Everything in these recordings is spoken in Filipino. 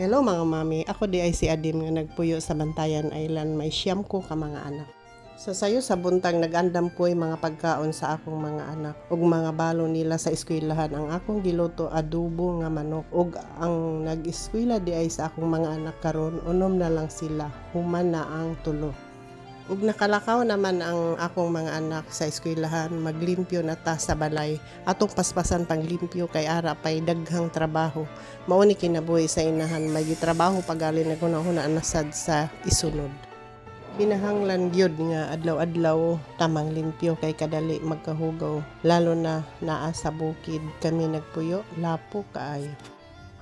Hello mga mami, ako di ay si Adim nga nagpuyo sa Bantayan Island, may siyam ko ka mga anak. Sa sayo sa buntag nagandam ko mga pagkaon sa akong mga anak. Ug mga balo nila sa eskwelahan. Ang akong giluto adobo nga manok. Ug ang nag-eskwela di ay sa akong mga anak karon. Unom na lang sila. Human na ang tulo. Ug nakalakaw naman ang akong mga anak sa eskwelahan, maglimpyo na ta sa balay. Atong paspasan panglimpyo kay ara pay daghang trabaho. Mao ni kinabuhi sa inahan, may gitrabaho pagali na hunahuna nasad sa isunod. Kinahanglan gyud nga adlaw-adlaw tamang limpyo kay kadali magkahugaw lalo na naa sa bukid kami nagpuyo lapo kaayo.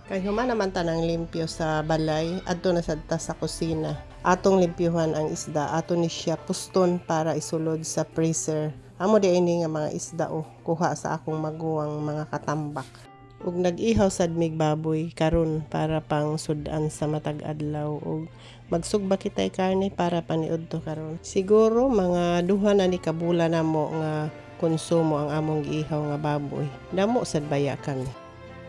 Kay human naman tanang limpyo sa balay, adto na sad ta sa kusina. Atong limpyuhan ang isda, ato ni siya puston para isulod sa freezer. Amo di ini nga mga isda o kuha sa akong maguwang mga katambak. Ug nag-ihaw sad mig baboy karon para pang sudan sa matag adlaw ug magsugba kitay karne para paniud to karon. Siguro mga duha na ni kabula na mo nga konsumo ang among giihaw nga baboy. Damo sad baya kami.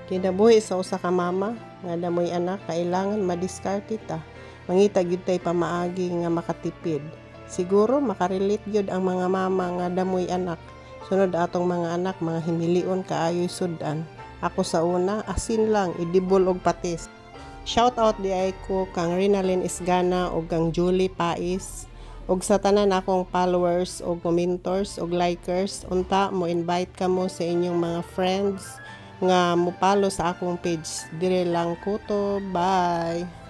Kinabuhi sa usa ka mama nga damoy anak kailangan madiskarte ta. Mangita gyud tay pamaagi nga makatipid. Siguro makarelate gyud ang mga mama nga damoy anak. Sunod atong mga anak mga himilion kaayoy sudan. Ako sa una asin lang idibol og patis. Shout out di ay ko kang Rinalyn Isgana o kang Julie Pais ug sa tanan akong followers o commentors o likers unta mo invite ka mo sa inyong mga friends nga mupalo sa akong page. Dire lang ko to. Bye